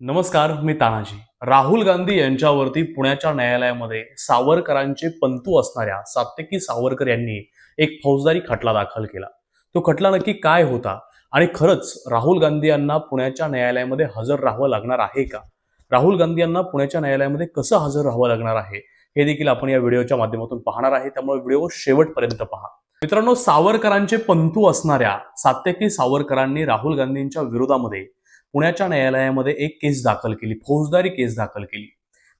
नमस्कार मी तानाजी. राहुल गांधी यांच्यावरती पुण्याच्या न्यायालयामध्ये सावरकरांचे पंतू असणाऱ्या सात्यकी सावरकर यांनी एक फौजदारी खटला दाखल केला. तो खटला नक्की काय होता आणि खरंच राहुल गांधी यांना पुण्याच्या न्यायालयामध्ये हजर राहावं लागणार आहे का? राहुल गांधी यांना पुण्याच्या न्यायालयामध्ये कसं हजर राहावं लागणार आहे हे देखील आपण या व्हिडिओच्या माध्यमातून पाहणार आहे. त्यामुळे व्हिडिओ शेवटपर्यंत पहा. मित्रांनो सावरकरांचे पंतू असणाऱ्या सात्यकी सावरकरांनी राहुल गांधींच्या विरोधामध्ये पुण्याच्या न्यायालयामध्ये एक केस दाखल केली फौजदारी केस दाखल केली.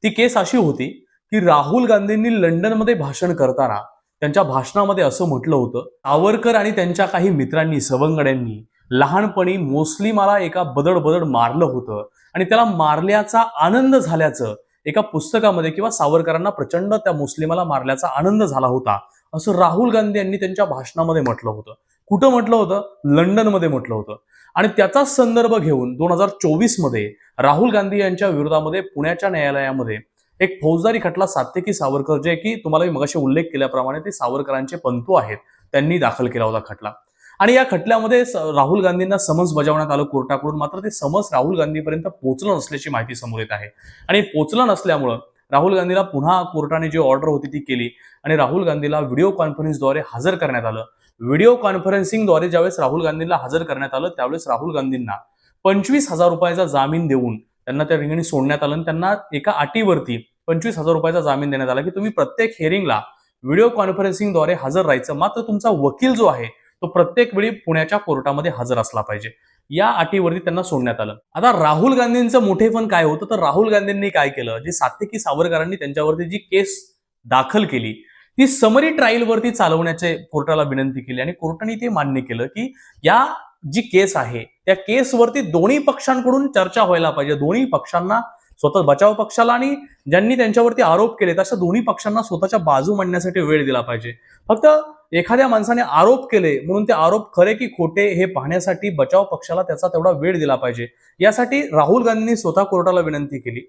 ती केस अशी होती की राहुल गांधींनी लंडनमध्ये भाषण करताना त्यांच्या भाषणामध्ये असं म्हटलं होतं सावरकर आणि त्यांच्या काही मित्रांनी सवंगड्यांनी लहानपणी मोस्लिमाला एका बदड बदड मारलं होतं आणि त्याला मारल्याचा आनंद झाल्याचं एका पुस्तकामध्ये किंवा सावरकरांना प्रचंड त्या मुस्लिमाला मारल्याचा आनंद झाला होता असं राहुल गांधी यांनी त्यांच्या भाषणामध्ये म्हटलं होतं. कुठं म्हटलं होतं? लंडनमध्ये म्हटलं होतं. आणि त्याचाच संदर्भ घेऊन दोन हजार चोवीसमध्ये राहुल गांधी यांच्या विरोधामध्ये पुण्याच्या न्यायालयामध्ये एक फौजदारी खटला सात्यकी सावरकर जे की तुम्हाला मी मगाशी उल्लेख केल्याप्रमाणे ते सावरकरांचे पंतू आहेत. त्यांनी दाखल केला होता खटला. आणि या खटल्यामध्ये राहुल गांधींना समन्स बजावण्यात आलं कोर्टाकडून. मात्र ते समन्स राहुल गांधीपर्यंत पोहोचलं नसल्याची माहिती समोर येत आहे. आणि पोचलं नसल्यामुळं राहुल गांधीला पुन्हा कोर्टाने जी ऑर्डर होती ती केली आणि राहुल गांधीला व्हिडिओ कॉन्फरन्सद्वारे हजर करण्यात आलं. व्हिडिओ कॉन्फरन्सिंगद्वारे ज्यावेळेस राहुल गांधींना हजर करण्यात आलं त्यावेळेस राहुल गांधींना पंचवीस हजार रुपयाचा जामीन देऊन त्यांना त्या रिंगणी सोडण्यात आलं आणि त्यांना एका अटीवरती पंचवीस हजार रुपयाचा जामीन देण्यात आला की तुम्ही प्रत्येक हेअरिंगला व्हिडिओ कॉन्फरन्सिंगद्वारे हजर राहायचं. मात्र तुमचा वकील जो आहे तो प्रत्येक वेळी पुण्याच्या कोर्टामध्ये हजर असला पाहिजे. या अटीवरती त्यांना सोडण्यात आलं. आता राहुल गांधींचं मोठेपण काय होतं? तर राहुल गांधींनी काय केलं? जे सात्यकी सावरकरांनी त्यांच्यावरती जी केस दाखल केली ती समरी ट्रायलवरती चालवण्याचे कोर्टाला विनंती केली आणि कोर्टाने ते मान्य केलं की या जी केस आहे त्या केसवरती दोन्ही पक्षांकडून चर्चा व्हायला पाहिजे. दोन्ही पक्षांना स्वतः बचाव पक्षाला आणि ज्यांनी त्यांच्यावरती आरोप केले अशा दोन्ही पक्षांना स्वतःच्या बाजू मांडण्यासाठी वेळ दिला पाहिजे. फक्त एखाद्या माणसाने आरोप केले म्हणून ते आरोप खरे की खोटे हे पाहण्यासाठी बचाव पक्षाला त्याचा तेवढा वेळ दिला पाहिजे. यासाठी राहुल गांधींनी स्वतः कोर्टाला विनंती केली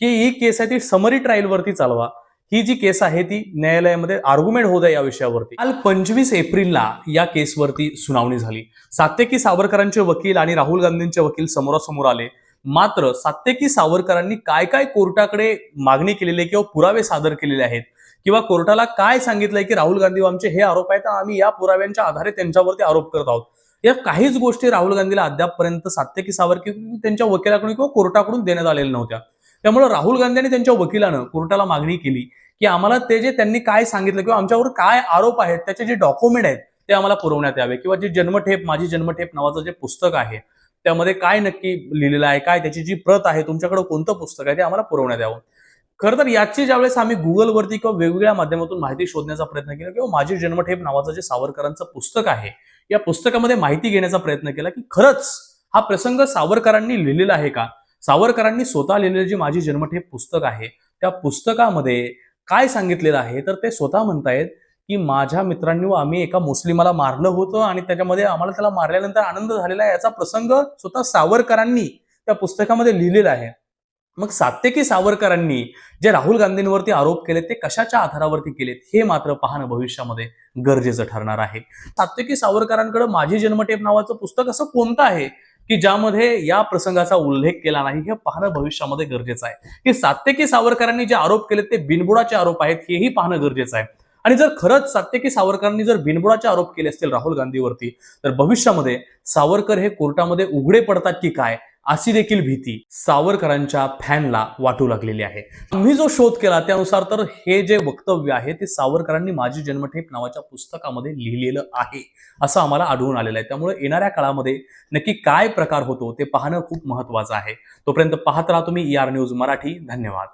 की ही केस आहे ती समरी ट्रायलवरती चालवा. ही जी केस आहे ती न्यायालयामध्ये आर्ग्युमेंट होत आहे या विषयावरती. काल पंचवीस एप्रिलला या केसवरती सुनावणी झाली. सात्यकी सावरकरांचे वकील आणि राहुल गांधींचे वकील समोरासमोर आले. मात्र सात्यकी सावरकरांनी काय काय कोर्टाकडे मागणी केलेली आहे किंवा पुरावे सादर केलेले आहेत? किंवा कोर्टाला काय सांगितलंय की राहुल गांधी आमचे हे आरोप आहेत आम्ही या पुराव्यांच्या आधारे त्यांच्यावरती आरोप करत आहोत. या काहीच गोष्टी राहुल गांधीला अद्यापपर्यंत सात्यकी सावरकर त्यांच्या वकिलाकडून किंवा कोर्टाकडून देण्यात आलेल्या नव्हत्या. त्यामुळे राहुल गांधी आणि त्यांच्या वकिलानं कोर्टाला मागणी केली की आम्हाला ते जे त्यांनी काय सांगितलं किंवा आमच्यावर काय आरोप आहेत त्याचे जे डॉक्युमेंट आहेत ते आम्हाला पुरवण्यात यावे. किंवा जे जन्मठेप माझी जन्मठेप नावाचं जे पुस्तक आहे त्यामध्ये काय नक्की लिहिलेलं आहे काय त्याची जी प्रत आहे तुमच्याकडे कोणतं पुस्तक आहे ते आम्हाला पुरवण्यात यावं. खरं तर याची ज्यावेळेस आम्ही गुगलवरती किंवा वेगवेगळ्या माध्यमातून माहिती शोधण्याचा प्रयत्न केला किंवा माझी जन्मठेप नावाचं जे सावरकरांचं पुस्तक आहे या पुस्तकामध्ये माहिती घेण्याचा प्रयत्न केला की खरंच हा प्रसंग सावरकरांनी लिहिलेला आहे का? सावरकरांनी स्वतः लिहिलेलं जे माझी जन्मठेप पुस्तक आहे त्या पुस्तकामध्ये काय सांगितलेलं आहे? तर ते स्वतः म्हणतायत की माझ्या मित्रांनी व आम्ही एका मुस्लिमाला मारलं होतं आणि त्याच्यामध्ये आम्हाला त्याला मारल्यानंतर आनंद झालेला आहे. याचा प्रसंग स्वतः सावरकरांनी त्या पुस्तकामध्ये लिहिलेला आहे. मग सात्यकी सावरकरांनी जे राहुल गांधींवरती आरोप केले ते कशाच्या आधारावरती केलेत हे मात्र पाहणं भविष्यामध्ये गरजेचं ठरणार आहे. सात्यकी सावरकरांकडे माझी जन्मटेप नावाचं पुस्तक असं कोणतं आहे की ज्यामध्ये या प्रसंगाचा उल्लेख केला नाही हे पाहणं भविष्यामध्ये गरजेचं आहे. की सात्यकी सावरकरांनी जे आरोप केले ते बिनबुडाचे आरोप आहेत हेही पाहणं गरजेचं आहे. आणि जर खरंच सात्यकी सावरकरांनी जर बिनबुडाचे आरोप केले असतील राहुल गांधीवरती तर भविष्यामध्ये सावरकर हे कोर्टामध्ये उघडे पडतात की काय अशी देखील भीती सावरकरांच्या फॅनला वाटू लागलेली आहे. आम्ही जो शोध केला त्यानुसार तर हे जे वक्तव्य आहे ते सावरकरांनी माझी जन्मठेप नावाच्या पुस्तकामध्ये लिहिलेलं आहे असं आम्हाला आढळून आलेलं आहे. त्यामुळे येणाऱ्या काळामध्ये नक्की काय प्रकार होतो ते पाहणं खूप महत्वाचं आहे. तोपर्यंत पाहत राहा तुम्ही ई आर न्यूज मराठी. धन्यवाद.